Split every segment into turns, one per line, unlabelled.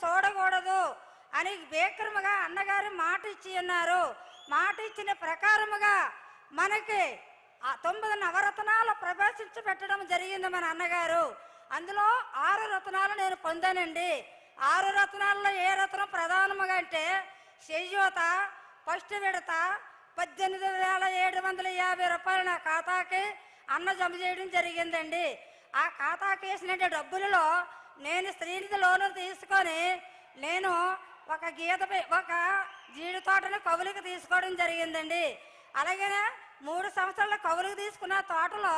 చూడకూడదు అని బేకరముగా అన్నగారు మాట ఇచ్చి ఉన్నారు. మాట ఇచ్చిన ప్రకారముగా మనకి ఆ తొమ్మిది నవరత్నాలు ప్రవేశించి పెట్టడం జరిగింది మన అన్నగారు. అందులో ఆరు రత్నాలు నేను పొందానండి. ఆరు రత్నాల్లో ఏ రత్నం ప్రధానముగా అంటే చేయూత ఫస్ట్ విడత పద్దెనిమిది వేల ఏడు వందల యాభై రూపాయలు నా ఖాతాకి అన్న జమ చేయడం జరిగిందండి. ఆ ఖాతాకి వేసిన డబ్బులలో నేను శ్రీనిధి లోను తీసుకొని నేను ఒక గీత ఒక జీడి తోటను కవులకు తీసుకోవడం జరిగిందండి. అలాగే మూడు సంవత్సరాల కవులకు తీసుకున్న తోటలో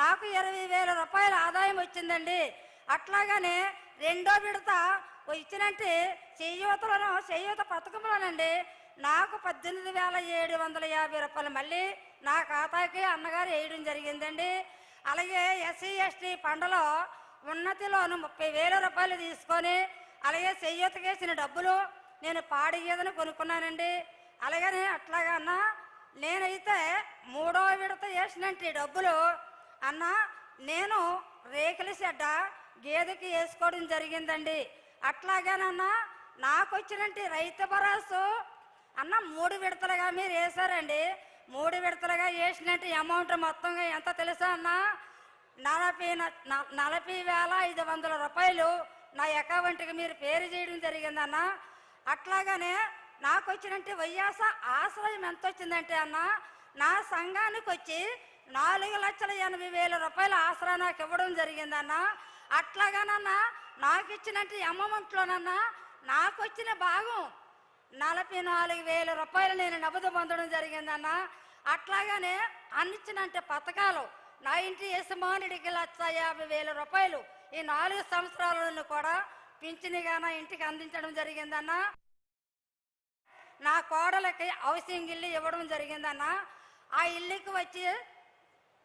నాకు ఇరవై వేల రూపాయల ఆదాయం వచ్చిందండి. అట్లాగనే రెండో విడత ఇచ్చినట్టు చేయూతలను చేయూత పథకంలోనండి నాకు పద్దెనిమిది వేల ఏడు వందల యాభై రూపాయలు మళ్ళీ నా ఖాతాకి అన్నగారు వేయడం జరిగిందండి. అలాగే ఎస్సీ ఎస్టీ పండలో ఉన్నతిలోను ముప్పై వేల రూపాయలు తీసుకొని అలాగే చెయ్యతకేసిన డబ్బులు నేను పాడి గీదను కొనుక్కున్నానండి. అలాగనే అట్లాగా అన్న నేనైతే మూడో విడత వేసినట్టు ఈ డబ్బులు అన్న నేను రేకుల షెడ్డ గేదెకి వేసుకోవడం జరిగిందండి. అట్లాగేనన్నా నాకు వచ్చినట్టు రైతు భరోసా అన్న మూడు విడతలుగా మీరు వేశారండి. మూడు విడతలుగా వేసినట్టు అమౌంట్ మొత్తంగా ఎంత తెలుసా అన్నా? నలభై నలభై వేల ఐదు వందల రూపాయలు నా అకౌంట్కి మీరు పేరు చేయడం జరిగిందన్న అట్లాగానే నాకు వచ్చినట్టు వైయాస ఆశ్రయం ఎంత వచ్చిందంటే అన్న నా సంఘానికి వచ్చి నాలుగు లక్షల ఎనభై వేల రూపాయల ఆసరా నాకు ఇవ్వడం జరిగిందన్న అట్లాగానన్నా నాకు ఇచ్చినట్టు అమౌంట్లోనన్నా నాకు వచ్చిన భాగం నలభై నాలుగు వేల రూపాయలు నేను నగదు పొందడం జరిగిందన్న అట్లాగానే అన్నిచ్చినంటే పథకాలు నా ఇంటి యజమానుడికి లక్ష యాభై వేల రూపాయలు ఈ నాలుగు సంవత్సరాలను కూడా పింఛనిగా నా ఇంటికి అందించడం జరిగిందన్న. నా కోడలకి హౌసింగ్ ఇల్లు ఇవ్వడం జరిగిందన్న. ఆ ఇల్లుకి వచ్చి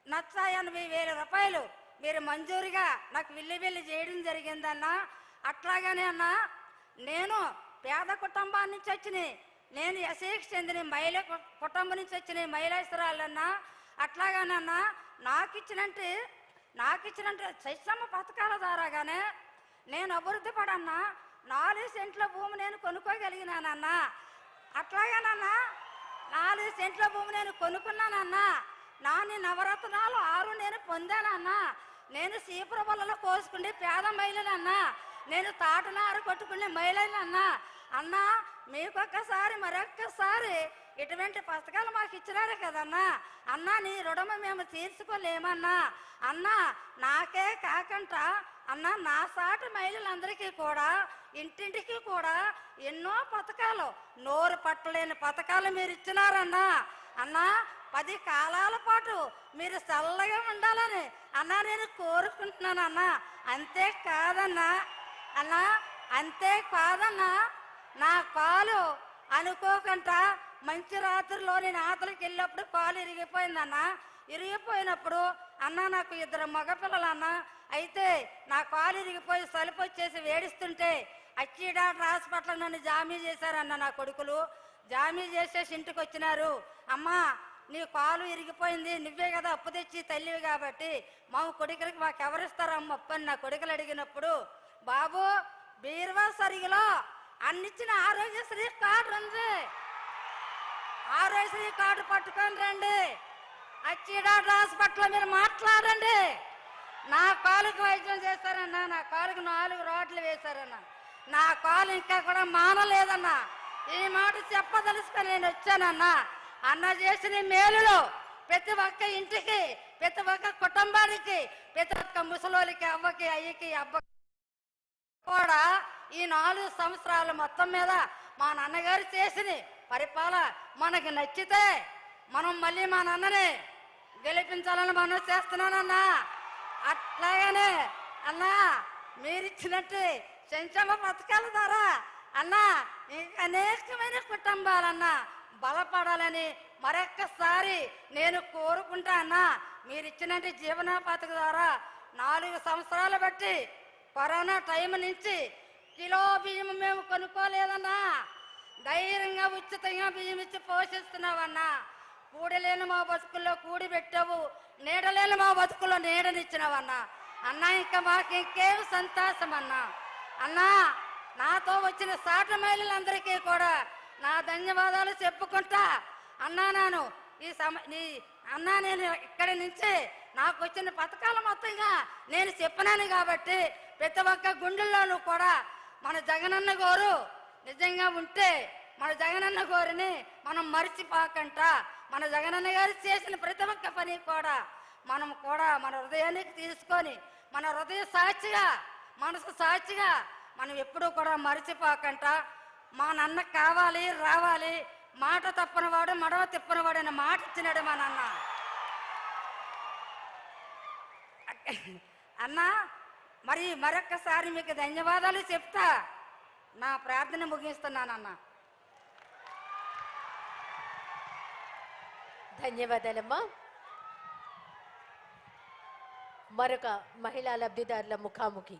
నచ్చ ఎనభై వేల రూపాయలు మీరు మంజూరుగా నాకు విల్లి విల్లి చేయడం జరిగిందన్న. అట్లాగానే అన్న నేను పేద కుటుంబాన్ని నుంచి వచ్చిన నేను ఎస్ఐకి చెందిన మహిళ కుటుంబం నుంచి వచ్చిన మహిళేశ్వరాలన్నా అట్లాగానన్నా నాకు ఇచ్చినంటే నాకు ఇచ్చినట్టు శిక్షమ్మ పథకాల ద్వారాగానే నేను అభివృద్ధి పడన్నా. నాలుగు సెంట్ల భూమి నేను కొనుక్కోగలిగినానన్నా. అట్లాగేనన్నా నాలుగు సెంట్ల భూమి నేను కొనుక్కున్నానన్నా. నాని నవరత్నాలు ఆరు నేను పొందానన్నా. నేను సీపుర బల్లలో కోసుకుంటే పేద మహిళలన్నా నేను తాటనారు కొట్టుకునే మహిళలన్నా అన్నా మీకొక్కసారి మరొక్కసారి ఇటువంటి పుస్తకాలు మాకు ఇచ్చినారు కదన్నా. అన్నా నీ రుణం మేము తీర్చుకోలేమన్నా. అన్నా నాకే కాకుండా అన్నా నా సాటి మహిళలందరికీ కూడా ఇంటింటికి కూడా ఎన్నో పథకాలు నోరు పట్టలేని పథకాలు మీరు ఇచ్చినారన్నా. అన్నా పది కాలాల పాటు మీరు చల్లగా ఉండాలని అన్నా నేను కోరుకుంటున్నాను అన్నా అంతే కాదన్నా. అన్నా అంతే కాదన్నా. నా కాలు అనుకోకుండా మంచి రాత్రిలో నేను ఆతలకి వెళ్ళినప్పుడు కాలు ఇరిగిపోయిందన్న. ఇరిగిపోయినప్పుడు అన్న నాకు ఇద్దరు మగపిల్లలు అన్న అయితే నా కాలు ఇరిగిపోయి సలుపు వచ్చేసి వేడిస్తుంటే అచ్చి డాక్టర్ హాస్పిటల్ నన్ను జామీ చేశారన్న నా కొడుకులు. జామీ చేసేసి ఇంటికి వచ్చినారు. అమ్మా నీ కాలు ఇరిగిపోయింది నువ్వే కదా అప్పు తెచ్చి తల్లివి కాబట్టి మా కొడుకులకి మాకు ఎవరిస్తారమ్మ అప్పు అని నా కొడుకులు అడిగినప్పుడు బాబు బీర్వా సరిగిలో? అన్నిచ్చిన ఆరోగ్యశ్రీ కార్డు ఉంది. ఆరోగ్యశ్రీ కార్డు పట్టుకొని రండి. అచ్చిడాడు హాస్పిటల్ మీరు మాట్లాడండి. నా కాలుకి వైద్యం చేస్తారన్నా నా కాలుకి నాలుగు రోడ్లు వేశారన్నా నా కాలు ఇంకా కూడా మానలేదన్నా ఈ మాట చెప్పదలుసుకొని నేను వచ్చానన్నా. అన్న చేసిన మేలులో ప్రతి ఒక్క ఇంటికి ప్రతి ఒక్క కుటుంబానికి ప్రతి ఒక్క ముసలోలికి అవ్వకి అయ్యకి అబ్బకి కూడా ఈ నాలుగు సంవత్సరాల మొత్తం మీద మా నాన్నగారు చేసిన పరిపాలన మనకి నచ్చితే మనం మళ్ళీ మా నాన్నని గెలిపించాలని మనం చేస్తున్నానన్నా. అట్లాగనే అన్నా మీరిచ్చినట్టు సంక్షేమ పథకాల ద్వారా అన్నా అనేకమైన కుటుంబాలన్నా బలపడాలని మరొక్కసారి నేను కోరుకుంటా అన్నా. మీరిచ్చినట్టు జీవనోపాధి ద్వారా నాలుగు సంవత్సరాలు బట్టి కరోనా టైం నుంచి కిలో బియ్యం మేము కొనుక్కోలేదన్నా. ధైర్యంగా ఉచితంగా బియ్యం ఇచ్చి పోషిస్తున్నావన్నా. కూడలేని మా బతుకుల్లో కూడి పెట్టావు. నీడలేని మా బతుకుల్లో నీడనిచ్చినావన్నా. అన్నా ఇంకా మాకు ఇంకేం సంతోషం అన్నా అన్నా నాతో వచ్చిన సాట మహిళలందరికీ కూడా నా ధన్యవాదాలు చెప్పుకుంటా. అన్నా నాను ఈ సమ నీ అన్నా నేను ఇక్కడి నుంచి నాకు వచ్చిన పథకాలు మొత్తంగా నేను చెప్పినాను కాబట్టి ప్రతి ఒక్క గుండెల్లోనూ కూడా మన జగనన్న గోరు నిజంగా ఉంటే మన జగనన్న గోరిని మనం మర్చిపోకంట. మన జగనన్న గారు చేసిన ప్రతి ఒక్క పని కూడా మనం కూడా మన హృదయానికి తీసుకొని మన హృదయ సాక్షిగా మనసు సాక్షిగా మనం ఎప్పుడూ కూడా మర్చిపోకంట. మా నాన్న కావాలి రావాలి మాట తప్పనివాడు మడవ తిప్పనివాడు అనే మాట ఇచ్చినాడు మా నాన్న. అన్నా మరి మరొక్కసారి మీకు ధన్యవాదాలు చెప్తా. నా ప్రార్థన ముగిస్తున్నానన్న.
ధన్యవాదాలమ్మా. మరొక మహిళా లబ్ధిదారుల ముఖాముఖి.